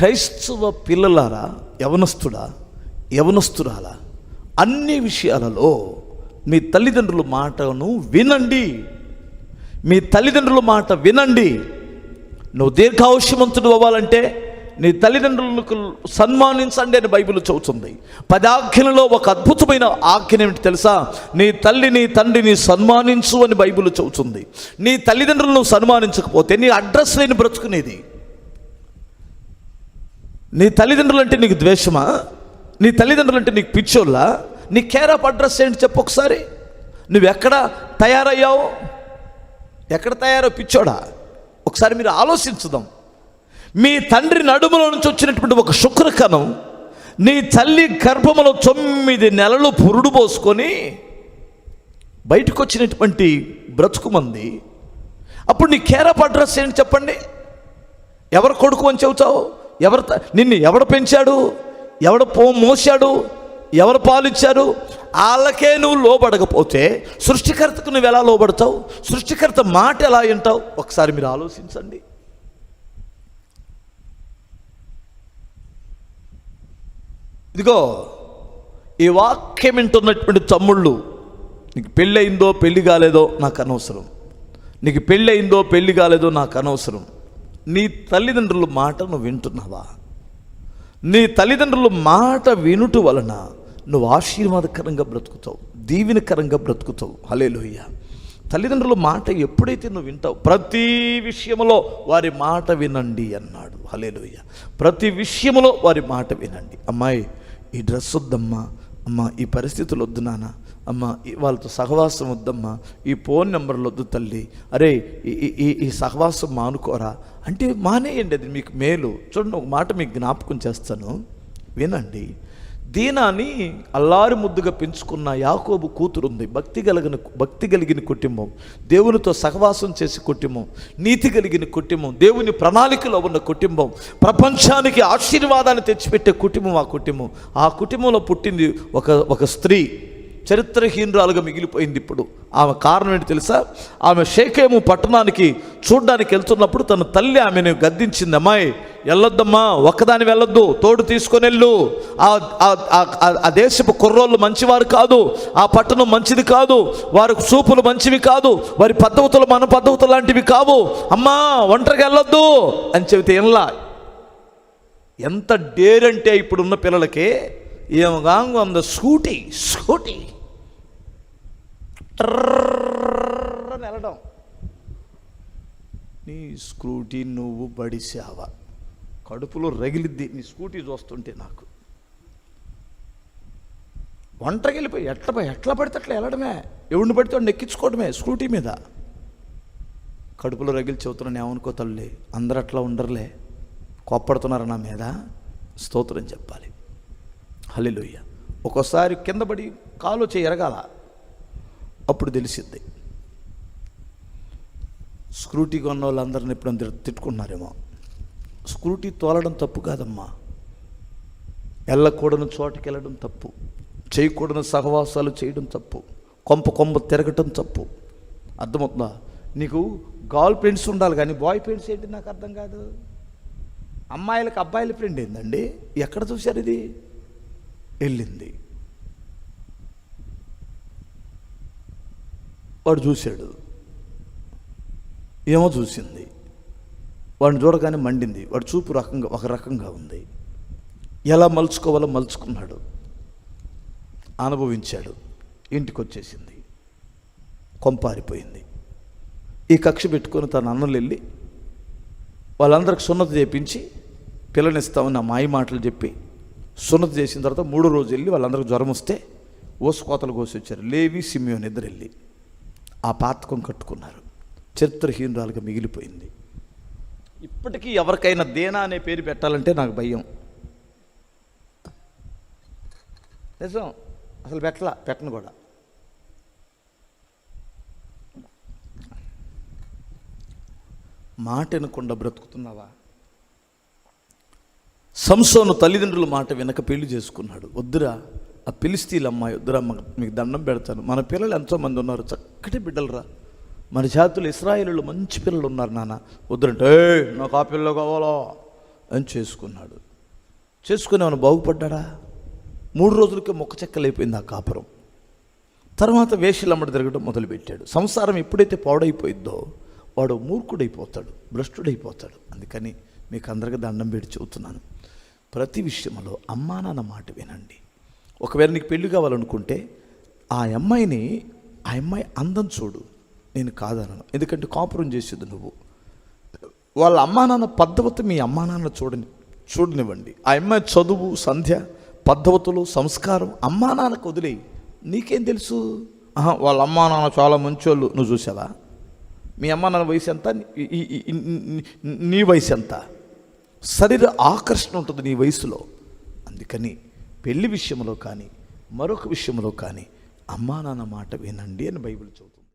క్రైస్తవ పిల్లలారా యవనస్తుడా యవనస్తురాలా అన్ని విషయాలలో మీ తల్లిదండ్రుల మాటను వినండి. మీ తల్లిదండ్రుల మాట వినండి. నువ్వు దీర్ఘావశ్యమంతుడు అవ్వాలంటే నీ తల్లిదండ్రులకు సన్మానించండి అని బైబిల్ చదువుతుంది పది ఒక అద్భుతమైన ఆజ్ఞ ఏమిటి తెలుసా? నీ తల్లిని తండ్రిని సన్మానించు అని బైబిల్ చదువుతుంది నీ తల్లిదండ్రులను సన్మానించకపోతే నీ అడ్రస్ లేని బ్రతుకునేది. నీ తల్లిదండ్రులు అంటే నీకు ద్వేషమా? నీ తల్లిదండ్రులు అంటే నీకు పిచ్చోళ్ళా? నీ కేర్ ఆఫ్ అడ్రస్ ఏంటి చెప్పు ఒకసారి. నువ్వు ఎక్కడ తయారయ్యావు? ఎక్కడ తయారో పిచ్చోడా? ఒకసారి మీరు ఆలోచించుదాం. మీ తండ్రి నడుములో నుంచి వచ్చినటువంటి ఒక శుక్రకణం నీ తల్లి గర్భములో తొమ్మిది నెలలు పురుడు పోసుకొని బయటకు వచ్చినటువంటి బ్రతుకుమంది అప్పుడు నీ కేర్ అడ్రస్ ఏంటి చెప్పండి? ఎవరు కొడుకు అని చెబుతావు ఎవరు నిన్ను ఎవడు పెంచాడు? ఎవడు పో మోసాడు ఎవరు పాలిచ్చారు వాళ్ళకే నువ్వు లోబడకపోతే సృష్టికర్తకు నువ్వు ఎలా లోబడతావు? సృష్టికర్త మాట ఎలా వింటావు? ఒకసారి మీరు ఆలోచించండి. ఇదిగో ఈ వాక్యం వింటున్నటువంటి తమ్ముళ్ళు నీకు పెళ్ళయిందో పెళ్ళి కాలేదో నాకు అనవసరం. నీకు పెళ్ళయిందో పెళ్ళి కాలేదో నాకు అనవసరం. నీ తల్లిదండ్రుల మాట నువ్వు వింటున్నావా? నీ తల్లిదండ్రుల మాట వినుట వలన నువ్వు ఆశీర్వాదకరంగా బ్రతుకుతావు దీవెనకరంగా బ్రతుకుతావు. హలేలోయ్య తల్లిదండ్రుల మాట ఎప్పుడైతే నువ్వు వింటావు ప్రతి విషయములో వారి మాట వినండి అన్నాడు. హలేలోయ్య ప్రతి విషయములో వారి మాట వినండి. అమ్మాయి ఈ డ్రెస్ వద్దమ్మా అమ్మ ఈ పరిస్థితులు వద్దు నాన్న. అమ్మ వాళ్ళతో సహవాసం వద్దమ్మా. ఈ ఫోన్ నెంబర్లు వద్దు తల్లి. అరే ఈ- ఈ ఈ సహవాసం మానుకోరా. అంటే మానేయండి అది మీకు మేలు. చూడండి ఒక మాట మీకు జ్ఞాపకం చేస్తాను. వినండి. దీనాన్ని అల్లారి ముద్దుగా పెంచుకున్న యాకోబు కూతురుంది. భక్తి కలిగిన భక్తి కలిగిన కుటుంబం. దేవునితో సహవాసం చేసి కుటుంబం. నీతి కలిగిన కుటుంబం. దేవుని ప్రణాళికలో ఉన్న కుటుంబం. ప్రపంచానికి ఆశీర్వాదాన్ని తెచ్చిపెట్టే కుటుంబం ఆ కుటుంబం. ఆ కుటుంబంలో పుట్టింది ఒక ఒక స్త్రీ. చరిత్రహీనురాలుగా మిగిలిపోయింది ఇప్పుడు. ఆమె కారణం ఏంటి తెలుసా? ఆమె షేకేము పట్టణానికి చూడ్డానికి వెళ్తున్నప్పుడు తన తల్లి ఆమెను గద్దించింది అమ్మాయి వెళ్ళొద్దమ్మా ఒక్కదాని వెళ్ళొద్దు తోడు తీసుకొని వెళ్ళు ఆ దేశపు కుర్రోళ్ళు మంచివారు కాదు ఆ పట్టణం మంచిది కాదు వారి చూపులు మంచివి కాదు వారి పద్ధతులు మన పద్ధతులు లాంటివి కావు. అమ్మా ఒంటరిగా వెళ్ళొద్దు అని చెబితే ఎనలా? ఎంత డేర్ అంటే ఇప్పుడున్న పిల్లలకి ఏమగా అంద స్కూటీ స్కూటీ. వెళ్ళడం నీ స్కూటీ నువ్వు బడిసావా కడుపులో రగిలిద్ది నీ స్కూటీ చూస్తుంటే నాకు. ఒంటరికి వెళ్ళిపోయి ఎట్లా ఎట్లా పడితే అట్లా వెళ్ళడమే. ఎవడిని పడితే ఎక్కించుకోవడమే స్కూటీ మీద. కడుపులో రగిలి చెబుతున్నాను ఏమనుకో తల్లి అందరు అట్లా ఉండరులే. కోప్పడుతున్నారు నా మీద? స్తోత్రం చెప్పాలి. హలిలోయ ఒక్కోసారి కింద పడి కాలు చేయి ఎరగాల. అప్పుడు తెలిసిద్ది. స్క్రూటీ కొన్న వాళ్ళందరిని ఇప్పుడు అందరు స్క్రూటీ తోలడం తప్పు కాదమ్మా. వెళ్ళకూడని చోటుకి వెళ్ళడం తప్పు. చేయకూడని సహవాసాలు చేయడం తప్పు. కొంప కొంప తిరగటం తప్పు. అర్థమవుతుందా? నీకు గర్ల్ ఫ్రెండ్స్ ఉండాలి కానీ బాయ్ ఫ్రెండ్స్ ఏంటి నాకు అర్థం కాదు? అమ్మాయిలకు అబ్బాయిల ఫ్రెండ్ ఏందండి? ఎక్కడ చూశారు ఇది? వెళ్ళింది. వాడు చూశాడు. ఏమో చూసింది. వాడిని చూడగానే మండింది. వాడు చూపు రకంగా ఒక రకంగా ఉంది. ఎలా మలుచుకోవాలో మలుచుకున్నాడు. అనుభవించాడు. ఇంటికి వచ్చేసింది కొంపారిపోయింది. ఈ కక్ష పెట్టుకొని తన అన్నలు వెళ్ళి వాళ్ళందరికి సున్నతి చేపించి పిల్లనిస్తామని ఆ మాయ మాటలు చెప్పి సున్నతి చేసిన తర్వాత మూడో రోజు వెళ్ళి వాళ్ళందరికి జ్వరం వస్తే ఓసుకోతలు కోసి వచ్చారు. లేవి సిమియోని ఇద్దరు వెళ్ళి ఆ పాతకం కట్టుకున్నారు. చరిత్రహీనురాలుగా మిగిలిపోయింది. ఇప్పటికీ ఎవరికైనా దేనా అనే పేరు పెట్టాలంటే నాకు భయం. నిజం. అసలు పెట్టలా పెట్టను కూడా. మాట వినకుండా బ్రతుకుతున్నావా? సంసోను తల్లిదండ్రుల మాట వెనక పెళ్ళి చేసుకున్నాడు. వద్దురా ఆ పిలిస్తీల అమ్మాయి వద్దురా మీకు దండం పెడతాను. మన పిల్లలు ఎంతోమంది ఉన్నారు చక్కటి బిడ్డలురా. మన జాతులు ఇస్రాయిలు మంచి పిల్లలు ఉన్నారు నాన్న. వద్దురంటే "ఏయ్, నాకు ఆ పిల్లలు కావాలో? అని చేసుకున్నాడు. చేసుకుని ఏమైనా బాగుపడ్డా మూడు రోజులకే మొక్క చెక్కలైపోయింది ఆ కాపురం. తర్వాత వేషలమ్మడి తిరగడం మొదలుపెట్టాడు. సంసారం ఎప్పుడైతే పాడైపోయిద్దో వాడు మూర్ఖుడైపోతాడు భ్రష్టుడైపోతాడు. అందుకని మీకు అందరికీ దండం పెట్టి చెబుతున్నాను. ప్రతి విషయంలో అమ్మా నాన్న మాట వినండి. ఒకవేళ నీకు పెళ్ళి కావాలనుకుంటే ఆ అమ్మాయిని ఆ అమ్మాయి అందం చూడు. నేను కాదనను. ఎందుకంటే కాపురం చేసేది నువ్వు. వాళ్ళ అమ్మా నాన్న పద్ధతి మీ అమ్మా నాన్న చూడని చూడనివ్వండి. ఆ అమ్మాయి చదువు సంధ్య పద్ధతులు సంస్కారం అమ్మా నాన్నకు వదిలేయి. నీకేం తెలుసు? ఆహా, వాళ్ళ అమ్మా నాన్న చాలా మంచోళ్ళు. నువ్వు చూసావా? మీ అమ్మా నాన్న వయసు ఎంత? నీ వయసు ఎంత? శరీర ఆకర్షణ ఉంటుంది నీ వయసులో. అందుకని పెళ్ళి విషయంలో కానీ మరొక విషయంలో కానీ అమ్మా నాన్న మాట వినండి అని బైబిల్ చెబుతుంది.